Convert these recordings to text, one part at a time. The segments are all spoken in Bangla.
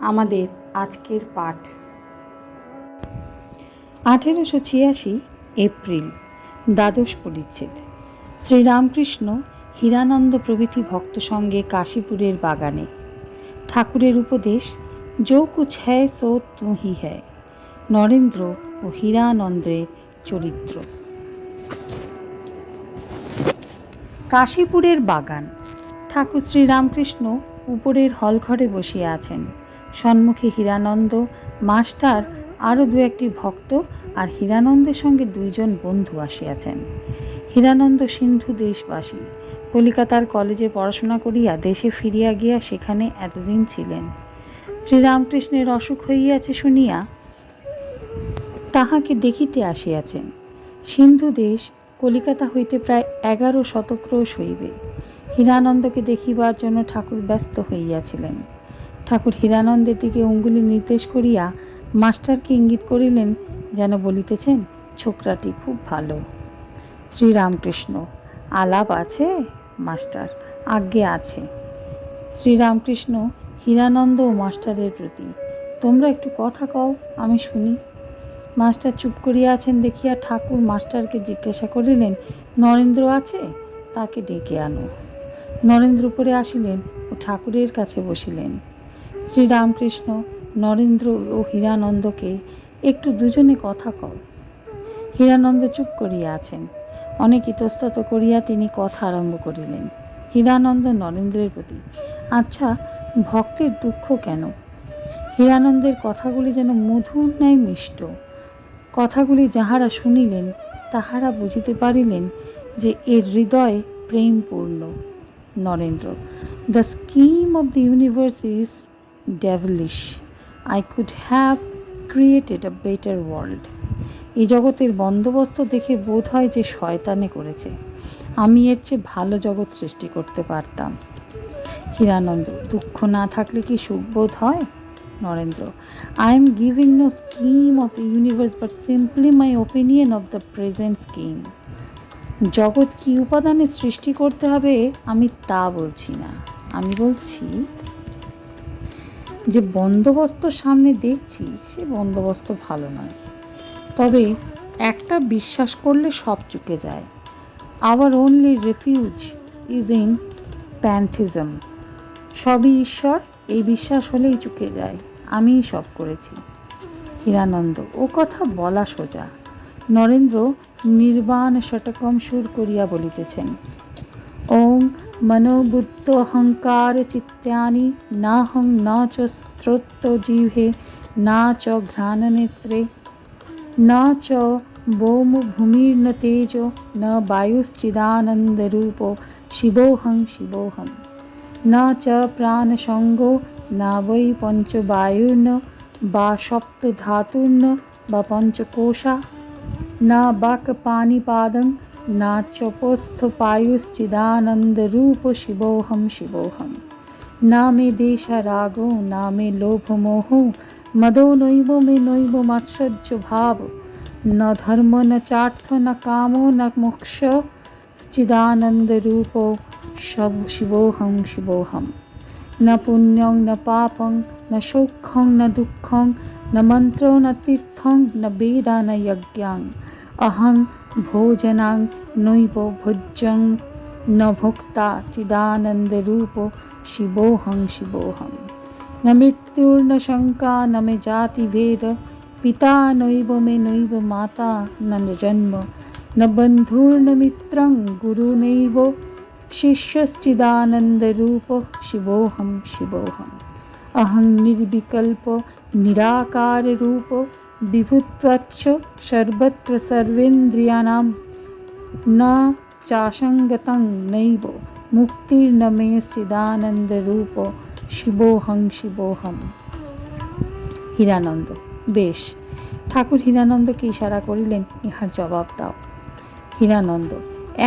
আমাদের আজকের পাঠ। আঠেরোশো ছিয়াশি এপ্রিল, দ্বাদশ পরিচ্ছেদ। শ্রীরামকৃষ্ণ হীরানন্দ প্রভৃতি ভক্ত সঙ্গে কাশীপুরের বাগানে। ঠাকুরের উপদেশ যো কুছ হ্যায় সো তুহি হ্যায় নরেন্দ্র ও হীরানন্দের চরিত্র। কাশীপুরের বাগান। ঠাকুর শ্রীরামকৃষ্ণ উপরের হলঘরে বসিয়া আছেন। সম্মুখে হীরানন্দ, মাস্টার, আরও দু একটি ভক্ত আর হীরানন্দের সঙ্গে দুইজন বন্ধু আসিয়াছেন। হীরানন্দ সিন্ধু দেশবাসী। কলিকাতার কলেজে পড়াশোনা করিয়া দেশে ফিরিয়া গিয়া সেখানে এতদিন ছিলেন। শ্রীরামকৃষ্ণের অসুখ হইয়াছে শুনিয়া তাহাকে দেখিতে আসিয়াছেন। সিন্ধু দেশ কলিকাতা হইতে প্রায় এগারো শতক্রোশ হইবে। হীরানন্দকে দেখিবার জন্য ঠাকুর ব্যস্ত হইয়াছিলেন। ঠাকুর হীরানন্দের দিকে অঙ্গুলি নির্দেশ করিয়া মাস্টারকে ইঙ্গিত করিলেন যেন বলিতেছেন, ছোকরাটি খুব ভালো। শ্রীরামকৃষ্ণ, আলাপ আছে? মাস্টার, আজ্ঞে আছে। শ্রীরামকৃষ্ণ, হীরানন্দ ও মাস্টারের প্রতি, তোমরা একটু কথা কও, আমি শুনি। মাস্টার চুপ করিয়া আছেন দেখিয়া ঠাকুর মাস্টারকে জিজ্ঞাসা করিলেন, নরেন্দ্র আছে? তাকে ডেকে আনো। নরেন্দ্র উপরে আসিলেন ও ঠাকুরের কাছে বসিলেন। শ্রীরামকৃষ্ণ, নরেন্দ্র ও হীরানন্দকে একটু দুজনে কথা কও। হীরানন্দ চুপ করিয়া আছেন। অনেক ইতস্তত করিয়া তিনি কথা আরম্ভ করিলেন। হীরানন্দ নরেন্দ্রের প্রতি আচ্ছা ভক্তের দুঃখ কেন? হীরানন্দের কথাগুলি যেন মধুর ন্যায় মিষ্ট। কথাগুলি যাহারা শুনিলেন, তাহারা বুঝিতে পারিলেন যে এর হৃদয় প্রেমপূর্ণ। Narendra the scheme of the universe is devilish I could have created a better world এই জগতের বন্দোবস্ত দেখে বোধ হয় যে শয়তানে করেছে। আমি এর চেয়ে ভালো জগৎ সৃষ্টি করতে পারতাম। হীরানন্দ, দুঃখ না থাকলে কি সুখ বোধ হয়? Narendra I am giving no scheme of the universe but simply my opinion of the present scheme জগৎ কি উপাদানে সৃষ্টি করতে হবে আমি তা বলছি না। আমি বলছি যে বন্দোবস্ত সামনে দেখছি, সে বন্দোবস্ত ভালো নয়। তবে একটা বিশ্বাস করলে সব চুকে যায়। Our only refuge is in pantheism সবই ঈশ্বর, এই বিশ্বাস হলেই চুকে যায়। আমিই সব করেছি। হীরানন্দ, ও কথা বলা সোজা। নরেন্দ্র, নির্বাণ শটকম সুর করিয়া বলিতেছেন চিত্তানি না হং না চ স্ত্রোত্ত জিহ্বে না চ ঘ্রাণনেত্রে না চ বোম ভূমির্ন তেজ ন বায়ুশ্চিদানন্দরূপ শিবোহং শিবোহম ন চ প্রাণসঙ্গো না বৈ সপ্তধাতুর্ন বা পঞ্চকোষা না না চপস্থপায়ুশ্চিদানন্দরূপ শিবোহম শিবোহম না মে দেশরাগো না মে লোভমোহ মদো নৈব মে নৈব মাৎসর্য ভাব ন ধর্ম ন চার্থ ন কামো ন মোক্ষ চিদানন্দরূপ সব শিবোহম শিবোহম ন পুণ্যং ন পাপং ন সৌখ্যং ন দুঃখং ন মন্ত্রো ন তীর্থং ন বেদা ন যজ্ঞাং অহং ভোজনাং নৈব ভোজ্যং ন ভোক্তা চিদানন্দরূপ শিবোহং শিবোহম न मृत्युर्न शङ्का न मे जातिभेद पिता नैव मे नैव माता न जन्म न बन्धुर्न मित्रं गुरुनैव शिष्यश्चिदानन्दरूप शिवोऽहं शिवोऽहम् अहं निर्विकल्प निराकाररूप विभुत्वाच्च सर्वत्र सर्वेन्द्रियाणां न चासङ्गतं नैव मुक्तिर्न मे चिदानन्दरूप শিবোহং শিবোহম হীরানন্দ বেশ ঠাকুর হীরানন্দকে ইশারা করিলেন ইহার জবাব দাও হীরানন্দ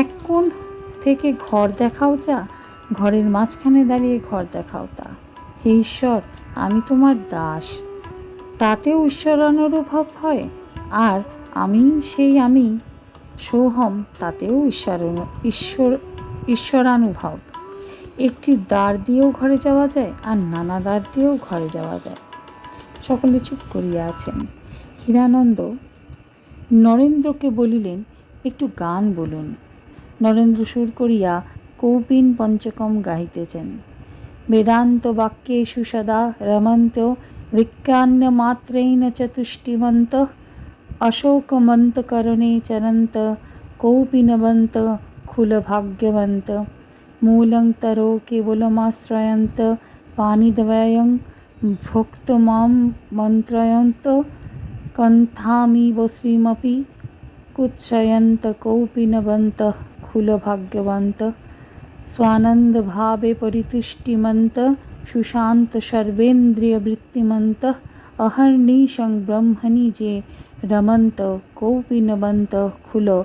এক কোণ থেকে ঘর দেখাও যা ঘরের মাঝখানে দাঁড়িয়ে ঘর দেখাও তা হে ঈশ্বর আমি তোমার দাস তাতেও ঈশ্বরানুভব হয়, আর আমি সেই আমি, সোহম তাতেও ঈশ্বর ঈশ্বর, ঈশ্বরানুভব। একটি দ্বার দিয়েও ঘরে যাওয়া যায়, আর নানা দ্বার দিয়েও ঘরে যাওয়া যায়। সকলে চুপ করিয়া আছেন। হীরানন্দ নরেন্দ্রকে বলিলেন, একটু গান বলুন। নরেন্দ্র সুর করিয়া কৌপিন পঞ্চকম গাহিতেছেন। বেদান্ত বাক্যে সদা রমন্ত विज्ञान्यमात्रेण चतुष्टिमन्त अशोकमन्तकरणे चरन्त, कोऽपि नवन्त खुलभाग्यवन्त मूलं तरो केवलमाश्रयन्त, पाणिद्वयं भोक्तमां मन्त्रयन्त, कन्थामिव श्रीमपि कुत्सयन्त कोऽपि नवन्त खुलभाग्यवन्त स्वानन्दभावे परितुष्टिमन्त সুশান্ত সর্বেন্দ্রিয় বৃত্তিমন্ত অহর্নিশং ব্রহ্মণি যে রমন্ত কৌপিনবন্ত খুল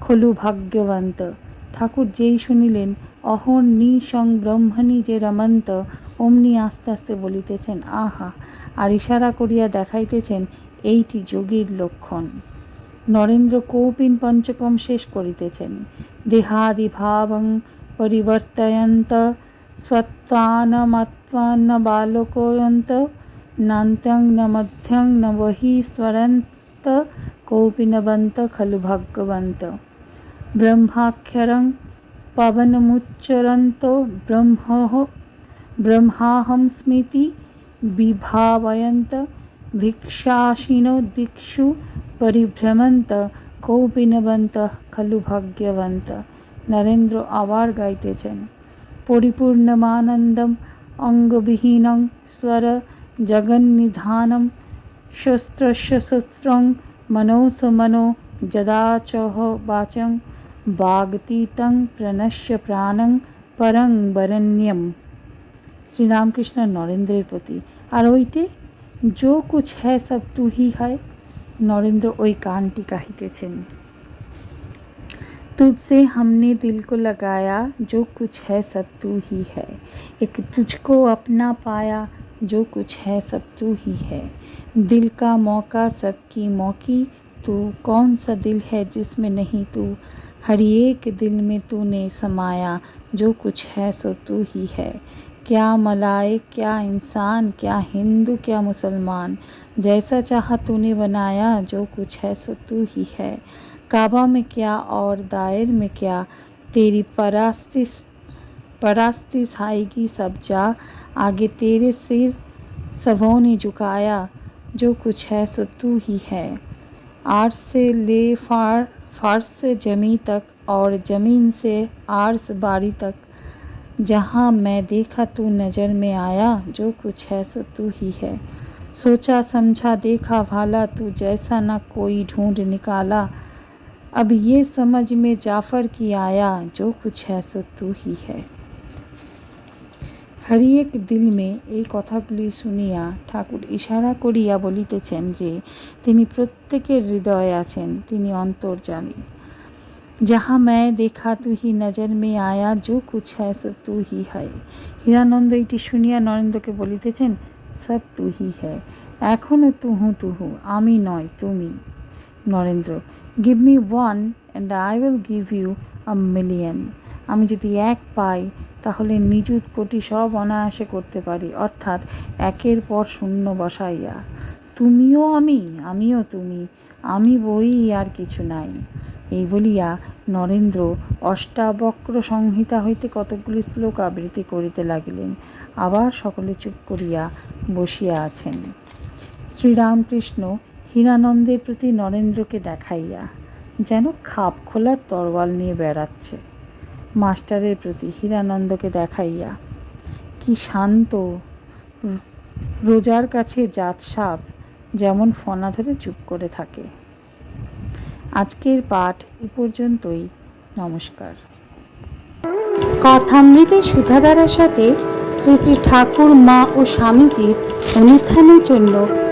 খলু ভাগ্যবন্ত ঠাকুর যেই শুনিলেন অহর্নিশং ব্রহ্মণি যে রমন্ত, অমনি আস্তে আস্তে বলিতেছেন, আহা, আর ইশারা করিয়া দেখাইতেছেন, এইটি যোগীর লক্ষণ। নরেন্দ্র কৌপিন পঞ্চকম শেষ করিতেছেন। দেহাদিভাবং পরিবর্তয়ন্ত સ્વત્વાનમત્વાન બાલકોયંત નાંત્યં ન મધ્યં ન વહી स्वरन्त કોપી નબંત ખલુ ભગવંત બ્રહ્માક્ષરં પવનમુચ્ચરંતો બ્રહ્મો બ્રહ્માહં સ્મિતિ વિભાવયંત भिक्षाशिनो दिक्षु परिभ्रमन्त কৌপিনবন্ত খলু ভাগ্যবন্ত নরেন্দ্র আবার গাইতেছেন পরিপূর্ণমানন্দম অঙ্গবিহীনং স্বর জগন্নিধানম শস্ত্রস্য শস্ত্রং মনোস মনো যদাচহ বাচং বাগতীতং প্রণশ্য প্রাণং পরং বরণ্যম শ্রীরামকৃষ্ণ নরেন্দ্রের প্রতি আর ওইটি যো কুছ হ্যাঁ সব তুহি হয় নরেন্দ্র ওই কানটি কাহিতেছেন। तुझसे हमने दिल को लगाया, जो कुछ है सब तू ही है। एक तुझको अपना पाया, जो कुछ है सब तू ही है। दिल का मौका सबकी मौकी, तू कौन सा दिल है जिसमें नहीं तू? हर एक दिल में तूने समाया, जो कुछ है सो तू ही है। क्या मलाइक क्या इंसान, क्या हिंदू, क्या मुसलमान? जैसा चाहा तूने बनाया, जो कुछ है सो तू ही है। काबा में क्या और दायर में क्या? तेरी परास्ती परास्ती आएगी सब जा। आगे तेरे सिर सबों ने झुकाया। जो कुछ है सो तू ही है। आर्श से ले फार फार्स से जमी तक और ज़मीन से आर्स बारी तक। जहाँ मैं देखा तू नज़र में आया। जो कुछ है सो तू ही है। सोचा समझा देखा भाला तू जैसा न कोई ढूंढ निकाला। अब ये समझ में जाफर की आया जो कुछ है सो तू ही है হারিয়েক দিল মে এই কথাগুলি শুনিয়া ঠাকুর ইশারা করিয়া বলিতেছেন যে তিনি প্রত্যেকের হৃদয়ে আছেন তিনি অন্তর্যামী যাহা मैं দেখা তুহি নজর মে আয়া जो कुछ है सो तू ही है হীরানন্দ এটি শুনিয়া নরেন্দ্রকে বলিতেছেন সব তু হি হ্যায় এখনও তুহু তুহু আমি নয় তুমি Narendra give me one and I will give you a million আমি যদি এক পাই, তাহলে নিযুত কোটি সব অনায়াসে করতে পারি, অর্থাৎ একের পর শূন্য বসাইয়া। তুমিও আমি, আমিও তুমি, আমি বই আর কিছু নাই। এই বলিয়া নরেন্দ্র অষ্টাবক্র সংহিতা হইতে কতকগুলি শ্লোক আবৃত্তি করিতে লাগিলেন। আবার সকলে চুপ করিয়া বসিয়া আছেন। শ্রীরামকৃষ্ণ হীরানন্দের প্রতি নরেন্দ্রকে দেখাইয়া যেন খাপ খোলার তরোয়াল নিয়ে বেড়াচ্ছে। মাস্টারের প্রতি হীরানন্দকে দেখাইয়া, কি শান্ত! রোজার কাছে জাত সাপ যেমন ফনা ধরে চুপ করে থাকে। আজকের পাঠ এ পর্যন্তই। নমস্কার। কথামৃতে সুধাধারার সাথে শ্রী শ্রী ঠাকুর, মা ও স্বামীজির অনুত্থানের জন্য